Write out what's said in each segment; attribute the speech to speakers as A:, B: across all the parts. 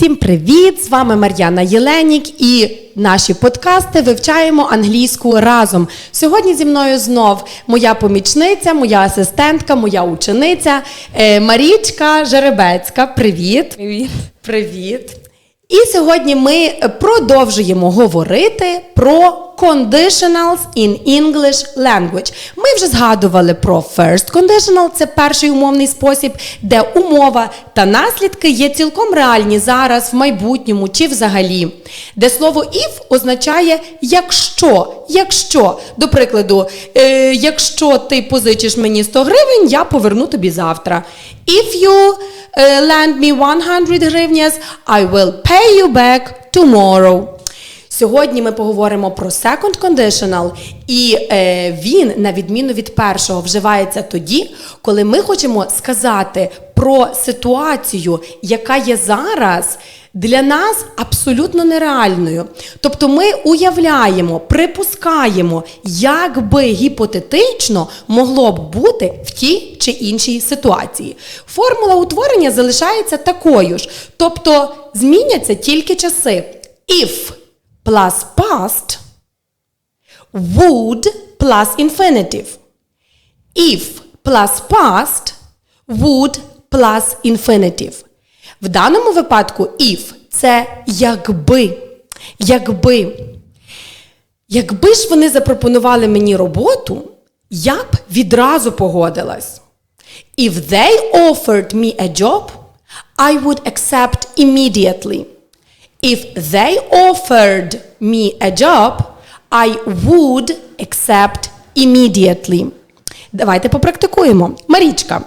A: Всім привіт! З вами Мар'яна Єленік і наші подкасти вивчаємо англійську разом. Сьогодні зі мною знов моя помічниця, моя асистентка, моя учениця е, Марічка Жеребецька. Привіт!
B: Привіт.
A: Привіт! І сьогодні ми продовжуємо говорити про conditionals in English language. Ми вже згадували про first conditional, це перший умовний спосіб, де умова та наслідки є цілком реальні зараз, в майбутньому чи взагалі. Де слово if означає якщо. Якщо, до прикладу, е, якщо ти позичиш мені 100 гривень, я поверну тобі завтра. If you lend me 100 гривняс, I will pay you back tomorrow. Сьогодні ми поговоримо про second conditional, і е, він, на відміну від першого, вживається тоді, коли ми хочемо сказати про ситуацію, яка є зараз. Для нас абсолютно нереальною. Тобто ми уявляємо, припускаємо, як би гіпотетично могло б бути в тій чи іншій ситуації. Формула утворення залишається такою ж, тобто зміняться тільки часи. If plus past, would plus infinitive. If plus past, would plus infinitive. В даному випадку if це якби. Якби. Якби ж вони запропонували мені роботу, я б відразу погодилась. If they offered me a job, I would accept immediately. If they offered me a job, I would accept immediately. Давайте попрактикуємо. Марічка,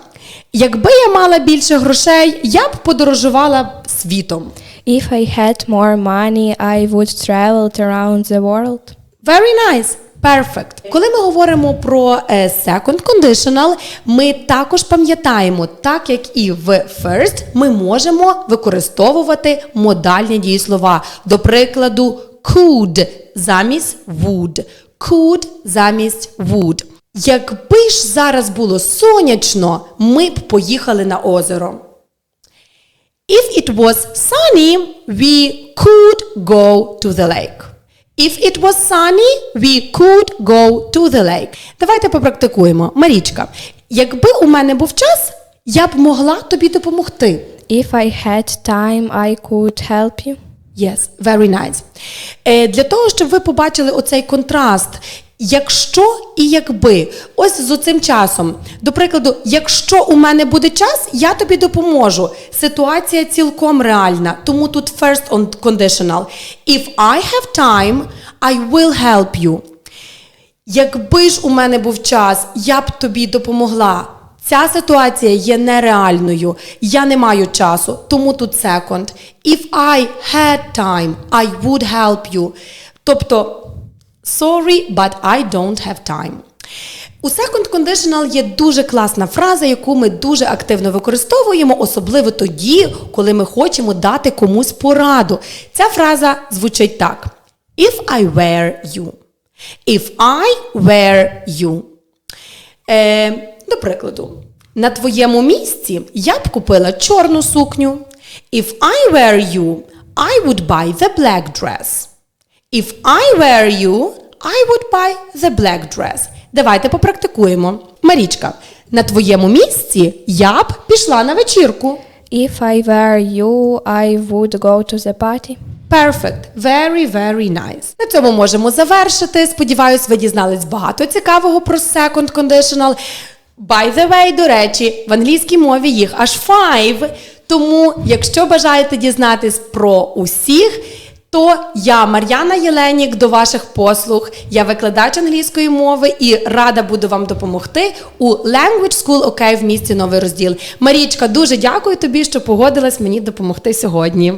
A: якби я мала більше грошей, я б подорожувала світом.
B: If I had more money, I would travel around the world.
A: Very nice. Perfect. Коли ми говоримо про е, second conditional, ми також пам'ятаємо, так як і в first, ми можемо використовувати модальні дієслова. До прикладу, could замість would, could замість would. Якби ж зараз було сонячно, ми б поїхали на озеро. If it was sunny, we could go to the lake. If it was sunny, we could go to the lake. Давайте попрактикуємо. Марічка, якби у мене був час, я б могла тобі допомогти.
B: If I had time, I could help you.
A: Yes, very nice. Е, для того, щоб ви побачили оцей контраст, якщо і якби, ось з оцим часом. До прикладу, якщо у мене буде час, я тобі допоможу. Ситуація цілком реальна, тому тут first on conditional. If I have time, I will help you. Якби ж у мене був час, я б тобі допомогла. Ця ситуація є нереальною. Я не маю часу, тому тут second. If I had time, I would help you. Тобто, sorry, but I don't have time. У second conditional є дуже класна фраза, яку ми дуже активно використовуємо, особливо тоді, коли ми хочемо дати комусь пораду. Ця фраза звучить так: If I were you. If I were you. Е, до прикладу, на твоєму місці я б купила чорну сукню. If I were you, I would buy the black dress. If I were you, I would buy the black dress. Давайте попрактикуємо. Марічка, на твоєму місці я б пішла на вечірку.
B: If I were you, I would go to the party.
A: Perfect. Very, very nice. На цьому можемо завершити. Сподіваюсь, ви дізнались багато цікавого про second conditional. By the way, до речі, в англійській мові їх аж five. Тому, якщо бажаєте дізнатись про усіх, то я, Мар'яна Єленік, до ваших послуг. Я викладач англійської мови і рада буду вам допомогти у Language School OK в місті Новий розділ. Марічка, дуже дякую тобі, що погодилась мені допомогти сьогодні.